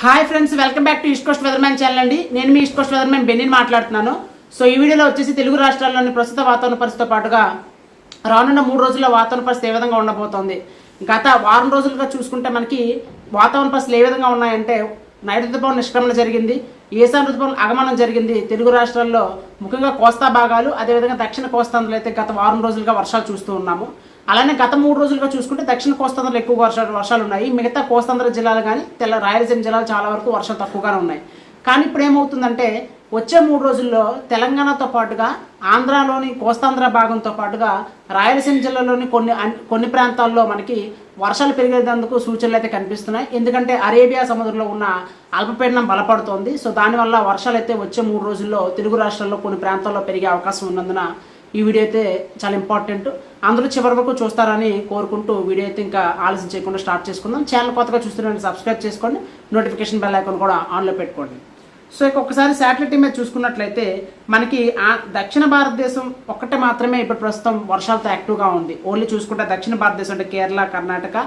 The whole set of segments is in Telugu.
Hi friends welcome back to east coast weatherman channel అండి. నేను మీ ఈస్ట్ కోస్ట్ వెదర్మ్యాన్ బెన్నిని మాట్లాడుతున్నాను. సో ఈ వీడియోలో వచ్చేసి తెలుగు రాష్ట్రాల్లోని ప్రస్తుత వాతావరణ పరిస్థితితో పాటుగా రానున్న మూడు రోజుల్లో వాతావరణ పరిస్థితి ఏ విధంగా ఉండబోతోంది? గత వారం రోజులుగా చూసుకుంటే మనకి వాతావరణ పరిస్థితులు ఏ విధంగా ఉన్నాయంటే నైరుతి ఋతుపవనం నిష్క్రమణ జరిగింది. ఈశాన్య ఋతుపవనం ఆగమనం జరిగింది. తెలుగు రాష్ట్రాల్లో ముఖ్యంగా కోస్తా భాగాలు అదేవిధంగా దక్షిణ కోస్తాంధ్రలో అయితే గత వారం రోజులుగా వర్షాలు చూస్తూ ఉన్నాము. అలానే గత మూడు రోజులుగా చూసుకుంటే దక్షిణ కోస్తాంధ్రలో ఎక్కువ వర్షాలు వర్షాలు ఉన్నాయి మిగతా కోస్తాంధ్ర జిల్లాలు కానీ తెల్ల రాయలసీమ జిల్లాలు చాలా వరకు వర్షాలు తక్కువగానే ఉన్నాయి. కానీ ఇప్పుడు ఏమవుతుందంటే వచ్చే మూడు రోజుల్లో తెలంగాణతో పాటుగా ఆంధ్రాలోని కోస్తాంధ్ర భాగంతో పాటుగా రాయలసీమ జిల్లాలోని కొన్ని కొన్ని ప్రాంతాల్లో మనకి వర్షాలు పెరిగేందుకు సూచనలు అయితే కనిపిస్తున్నాయి. ఎందుకంటే అరేబియా సముద్రంలో ఉన్న అల్పపీడనం బలపడుతోంది. సో దానివల్ల వర్షాలు అయితే వచ్చే మూడు రోజుల్లో తెలుగు రాష్ట్రాల్లో కొన్ని ప్రాంతాల్లో పెరిగే అవకాశం ఉన్నందున ఈ వీడియో అయితే చాలా ఇంపార్టెంట్. అందరూ చివరి వరకు చూస్తారని కోరుకుంటూ వీడియో అయితే ఇంకా ఆలస్యం చేయకుండా స్టార్ట్ చేసుకుందాం. ఛానల్ కొత్తగా చూస్తున్నారని సబ్స్క్రైబ్ చేసుకోండి. నోటిఫికేషన్ బెల్ ఐకాన్ కూడా ఆన్లో పెట్టుకోండి. సో ఇక ఒకసారి శాటిలైట్ మీద చూసుకున్నట్లయితే మనకి ఆ దక్షిణ భారతదేశం ఒక్కటే మాత్రమే ఇప్పుడు ప్రస్తుతం వర్షాలతో యాక్టివ్గా ఉంది. ఓన్లీ చూసుకుంటే దక్షిణ భారతదేశం అంటే కేరళ కర్ణాటక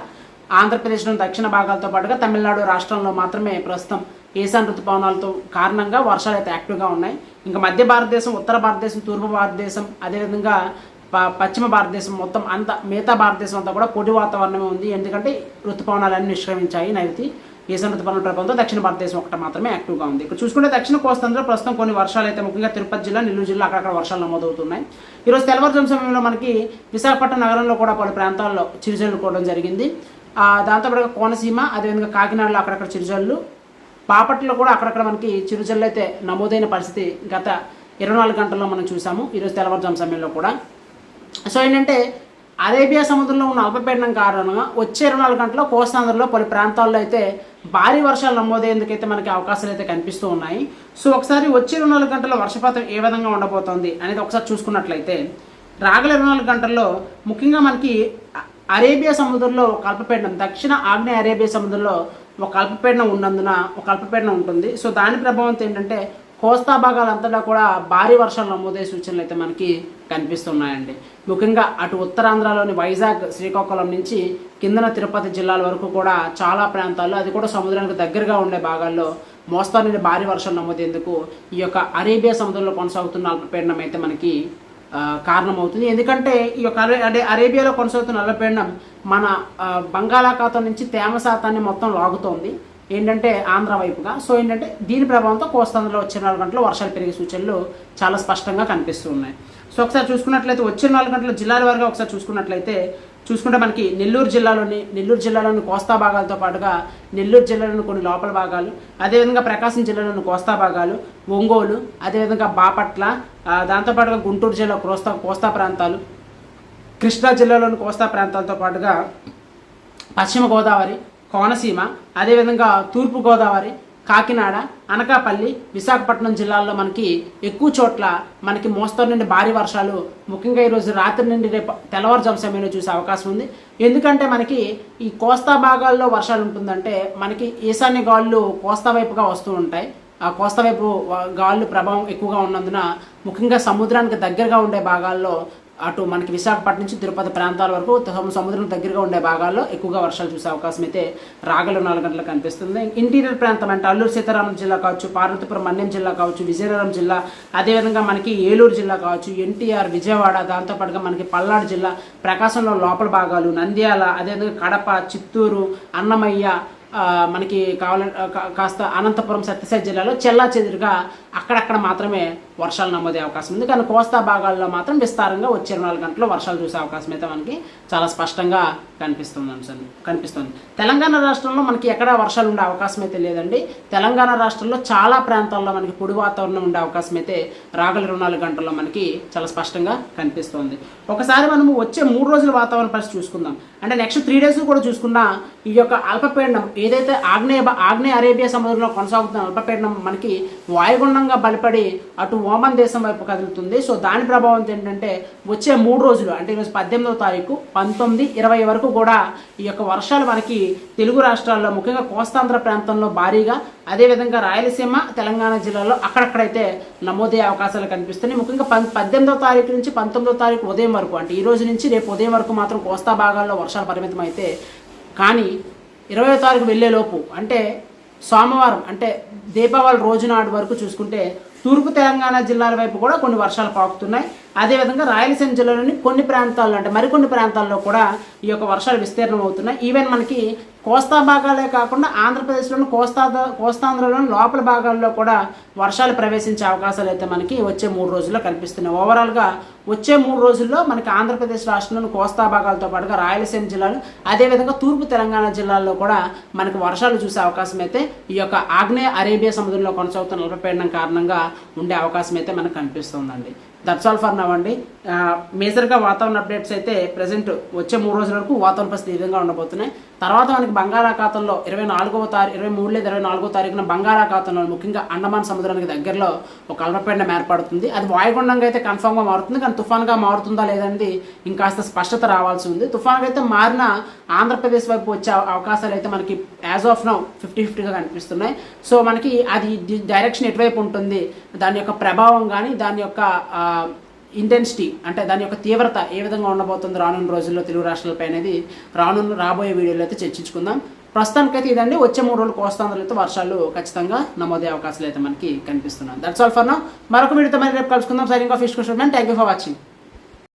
ఆంధ్రప్రదేశ్లోని దక్షిణ భాగాలతో పాటుగా తమిళనాడు రాష్ట్రంలో మాత్రమే ప్రస్తుతం ఈశాన్ ఋతుపవనాలతో కారణంగా వర్షాలు అయితే యాక్టివ్గా ఉన్నాయి. ఇంకా మధ్య భారతదేశం ఉత్తర భారతదేశం తూర్పు భారతదేశం అదేవిధంగా ప- పశ్చిమ భారతదేశం మొత్తం అంత మిగతా భారతదేశం అంతా కూడా పొడి వాతావరణమే ఉంది. ఎందుకంటే ఋతుపవనాలన్నీ నిష్క్రమించాయి నైరుతి. ఈశాన్య ఋతుపవన ప్రభావంతో దక్షిణ భారతదేశం ఒకటి మాత్రమే యాక్టివ్గా ఉంది. ఇక్కడ చూసుకుంటే దక్షిణ కోస్తాంధ్ర ప్రస్తుతం కొన్ని వర్షాలు అయితే ముఖ్యంగా తిరుపతి జిల్లా నెల్లూరు జిల్లా అక్కడక్కడ వర్షాలు నమోదవుతున్నాయి. ఈరోజు తెల్లవారుజాము సమయంలో మనకి విశాఖపట్నం నగరంలో కూడా పలు ప్రాంతాల్లో చిరుజల్లు కోవడం జరిగింది. ఆ, దాంతోపాటుగా కోనసీమ అదేవిధంగా కాకినాడలో అక్కడక్కడ చిరుజల్లు. పాపట్లో కూడా అక్కడక్కడ మనకి చిరుజల్లు అయితే నమోదైన పరిస్థితి గత ఇరవై నాలుగు గంటల్లో మనం చూసాము. ఈరోజు తెల్లవారుజాము సమయంలో కూడా. సో ఏంటంటే అరేబియా సముద్రంలో ఉన్న అల్పపీడనం కారణంగా వచ్చే ఇరవై నాలుగు గంటల్లో కోస్తాంధ్రలో పలు ప్రాంతాల్లో అయితే భారీ వర్షాలు నమోదయ్యేందుకైతే మనకి అవకాశాలు అయితే కనిపిస్తూ ఉన్నాయి. సో ఒకసారి వచ్చే ఇరవై నాలుగు గంటల్లో వర్షపాతం ఏ విధంగా ఉండబోతోంది అనేది ఒకసారి చూసుకున్నట్లయితే రాగల ఇరవై నాలుగు గంటల్లో ముఖ్యంగా మనకి అరేబియా సముద్రంలో ఒక అల్పపీడనం దక్షిణ ఆగ్నేయ అరేబియా సముద్రంలో ఒక అల్పపీడనం ఉన్నందున ఒక అల్పపీడనం ఉంటుంది. సో దాని ప్రభావంతో ఏంటంటే కోస్తా భాగాలంతటా కూడా భారీ వర్షాలు నమోదయ్యే సూచనలు అయితే మనకి కనిపిస్తున్నాయండి. ముఖ్యంగా అటు ఉత్తరాంధ్రలోని వైజాగ్ శ్రీకాకుళం నుంచి కిందన తిరుపతి జిల్లాల వరకు కూడా చాలా ప్రాంతాల్లో అది కూడా సముద్రానికి దగ్గరగా ఉండే భాగాల్లో మోస్తారు నుండి భారీ వర్షాలు నమోదేందుకు ఈ యొక్క అరేబియా సముద్రంలో కొనసాగుతున్న అల్పపీడనం అయితే మనకి కారణమవుతుంది. ఎందుకంటే ఈ యొక్క అరే అంటే అరేబియాలో కొనసాగుతున్న అల్పపీడనం మన బంగాళాఖాతం నుంచి తేమ శాతాన్ని మొత్తం లాగుతోంది. ఏంటంటే ఆంధ్ర వైపుగా. సో ఏంటంటే దీని ప్రభావంతో కోస్తాంధ్రలో వచ్చే నాలుగు గంటలు వర్షాలు పెరిగే సూచనలు చాలా స్పష్టంగా కనిపిస్తూ ఉన్నాయి సో ఒకసారి చూసుకున్నట్లయితే వచ్చే నాలుగు గంటల జిల్లాల వారిగా ఒకసారి చూసుకున్నట్లయితే చూసుకుంటే మనకి నెల్లూరు జిల్లాలోని నెల్లూరు జిల్లాలోని కోస్తా భాగాలతో పాటుగా నెల్లూరు జిల్లాలోని కొన్ని లోపల భాగాలు అదేవిధంగా ప్రకాశం జిల్లాలోని కోస్తా భాగాలు ఒంగోలు అదేవిధంగా బాపట్ల దాంతోపాటుగా గుంటూరు జిల్లా కోస్తా కోస్తా ప్రాంతాలు కృష్ణా జిల్లాలోని కోస్తా ప్రాంతాలతో పాటుగా పశ్చిమ గోదావరి కోనసీమ అదేవిధంగా తూర్పుగోదావరి కాకినాడ అనకాపల్లి విశాఖపట్నం జిల్లాల్లో మనకి ఎక్కువ చోట్ల మనకి మోస్తరు నుండి భారీ వర్షాలు ముఖ్యంగా ఈరోజు రాత్రి నుండి రేపు తెల్లవారుజాము సమయంలో చూసే అవకాశం ఉంది. ఎందుకంటే మనకి ఈ కోస్తా భాగాల్లో వర్షాలు ఉంటుందంటే మనకి ఈశాన్య గాళ్ళు కోస్తా వైపుగా వస్తూ ఉంటాయి. ఆ కోస్తా వైపు గాళ్ళు ప్రభావం ఎక్కువగా ఉన్నందున ముఖ్యంగా సముద్రానికి దగ్గరగా ఉండే భాగాల్లో అటు మనకి విశాఖపట్నం నుంచి తిరుపతి ప్రాంతాల వరకు సముద్రం దగ్గరగా ఉండే భాగాల్లో ఎక్కువగా వర్షాలు చూసే అవకాశం అయితే రాగలు నాలుగు గంటలకు కనిపిస్తుంది. ఇంటీరియర్ ప్రాంతం అంటే అల్లూరు సీతారామం జిల్లా కావచ్చు పార్వతీపురం మన్యం జిల్లా కావచ్చు విజయనగరం జిల్లా అదేవిధంగా మనకి ఏలూరు జిల్లా కావచ్చు ఎన్టీఆర్ విజయవాడ దాంతోపాటుగా మనకి పల్నాడు జిల్లా ప్రకాశంలో లోపల భాగాలు నంద్యాల అదేవిధంగా కడప చిత్తూరు అన్నమయ్య మనకి కావాలంటే కాస్త అనంతపురం సత్యసాయి జిల్లాలో చెల్లా చెదురుగా అక్కడక్కడ మాత్రమే వర్షాలు నమోదే అవకాశం ఉంది. కానీ కోస్తా భాగాల్లో మాత్రం విస్తారంగా వచ్చే ఇరవై నాలుగు గంటల్లో వర్షాలు చూసే అవకాశం అయితే మనకి చాలా స్పష్టంగా కనిపిస్తుంది అంశం కనిపిస్తుంది. తెలంగాణ రాష్ట్రంలో మనకి ఎక్కడ వర్షాలు ఉండే అవకాశం అయితే లేదండి. తెలంగాణ రాష్ట్రంలో చాలా ప్రాంతాల్లో మనకి పొడి వాతావరణం ఉండే అవకాశం అయితే రాగల ఇరవై నాలుగు గంటల్లో మనకి చాలా స్పష్టంగా కనిపిస్తుంది. ఒకసారి మనము వచ్చే మూడు రోజుల వాతావరణ పరిస్థితి చూసుకుందాం. అంటే నెక్స్ట్ త్రీ డేస్ కూడా చూసుకున్నా ఈ యొక్క అల్పపీడనం ఏదైతే ఆగ్నేయ ఆగ్నేయ అరేబియా సముద్రంలో కొనసాగుతున్న అల్పపీడనం మనకి వాయుగుండంగా బలపడి అటు ఓమన్ దేశం వైపు కదులుతుంది. సో దాని ప్రభావం ఏంటంటే వచ్చే మూడు రోజులు అంటే ఈరోజు పద్దెనిమిదవ తారీఖు పంతొమ్మిది ఇరవై వరకు కూడా ఈ యొక్క వర్షాలు మనకి తెలుగు రాష్ట్రాల్లో ముఖ్యంగా కోస్తాంధ్ర ప్రాంతంలో భారీగా అదేవిధంగా రాయలసీమ తెలంగాణ జిల్లాలో అక్కడక్కడైతే నమోదయ్యే అవకాశాలు కనిపిస్తున్నాయి. ముఖ్యంగా పం పద్దెనిమిదవ తారీఖు నుంచి పంతొమ్మిదవ తారీఖు ఉదయం వరకు అంటే ఈ రోజు నుంచి రేపు ఉదయం వరకు మాత్రం కోస్తా భాగాల్లో వర్షాలు పరిమితం అయితే కానీ ఇరవై తారీఖు వెళ్ళేలోపు అంటే సోమవారం అంటే దీపావళి రోజు నాడు వరకు చూసుకుంటే తూర్పు తెలంగాణ జిల్లాల వైపు కూడా కొన్ని వర్షాలు పాకుతున్నాయి. అదేవిధంగా రాయలసీమ జిల్లాలోని కొన్ని ప్రాంతాల్లో అంటే మరికొన్ని ప్రాంతాల్లో కూడా ఈ యొక్క వర్షాలు విస్తీర్ణం అవుతున్నాయి. ఈవెన్ మనకి కోస్తా భాగాలే కాకుండా ఆంధ్రప్రదేశ్లోని కోస్తా కోస్తాంధ్రలోని లోపల భాగాల్లో కూడా వర్షాలు ప్రవేశించే అవకాశాలు అయితే మనకి వచ్చే మూడు రోజుల్లో కనిపిస్తున్నాయి. ఓవరాల్గా వచ్చే మూడు రోజుల్లో మనకి ఆంధ్రప్రదేశ్ రాష్ట్రంలోని కోస్తా భాగాలతో పాటుగా రాయలసీమ జిల్లాలు అదేవిధంగా తూర్పు తెలంగాణ జిల్లాల్లో కూడా మనకి వర్షాలు చూసే అవకాశం అయితే ఈ యొక్క ఆగ్నేయ అరేబియా సముద్రంలో కొనసాగుతున్న అల్పపీడనం కారణంగా ఉండే అవకాశం అయితే మనకు కనిపిస్తుందండి. దట్స్ ఆల్ ఫర్ నవ్ అండి. మేజర్గా వాతావరణ అప్డేట్స్ అయితే ప్రజెంట్ వచ్చే మూడు రోజుల వరకు వాతావరణ పరిస్థితి ఈ విధంగా ఉండబోతున్నాయి. తర్వాత మనకి బంగాళాఖాతంలో ఇరవై నాలుగవ తారీఖు ఇరవై మూడు లేదా ఇరవై నాలుగో తారీఖున బంగాళాఖాతంలో ముఖ్యంగా అండమాన్ సముద్రానికి దగ్గరలో ఒక అల్పపీడనం ఏర్పడుతుంది. అది వాయుగుండంగా అయితే కన్ఫామ్గా మారుతుంది కానీ తుఫాన్గా మారుతుందా లేదనేది ఇంకాస్త స్పష్టత రావాల్సి ఉంది. తుఫాన్గా అయితే మారిన ఆంధ్రప్రదేశ్ వైపు వచ్చే అవకాశాలు అయితే మనకి యాజ్ ఆఫ్ నౌ ఫిఫ్టీ ఫిఫ్టీగా కనిపిస్తున్నాయి. సో మనకి అది డైరెక్షన్ ఎటువైపు ఉంటుంది దాని యొక్క ప్రభావం కానీ దాని యొక్క ఇంటెన్సిటీ అంటే దాని యొక్క తీవ్రత ఏ విధంగా ఉండబోతుంది రానున్న రోజుల్లో తెలుగు రాష్ట్రాలపై అనేది రానున్న రాబోయే వీడియోలో అయితే చర్చించుకుందాం. ప్రస్తుతానికైతే ఇదండి. వచ్చే మూడు రోజులు కోస్తాంధ్రలో అయితే వర్షాలు ఖచ్చితంగా నమోదే అవకాశాలు అయితే మనకి కనిపిస్తున్నాయి. దట్స్ ఆల్ ఫర్ నా మరొక వీడియోతో మరి రేపు కలుసుకుందాం. సైనింగ్ ఆఫ్ ఇష్యూషన్ థ్యాంక్ యూ ఫర్ వాచింగ్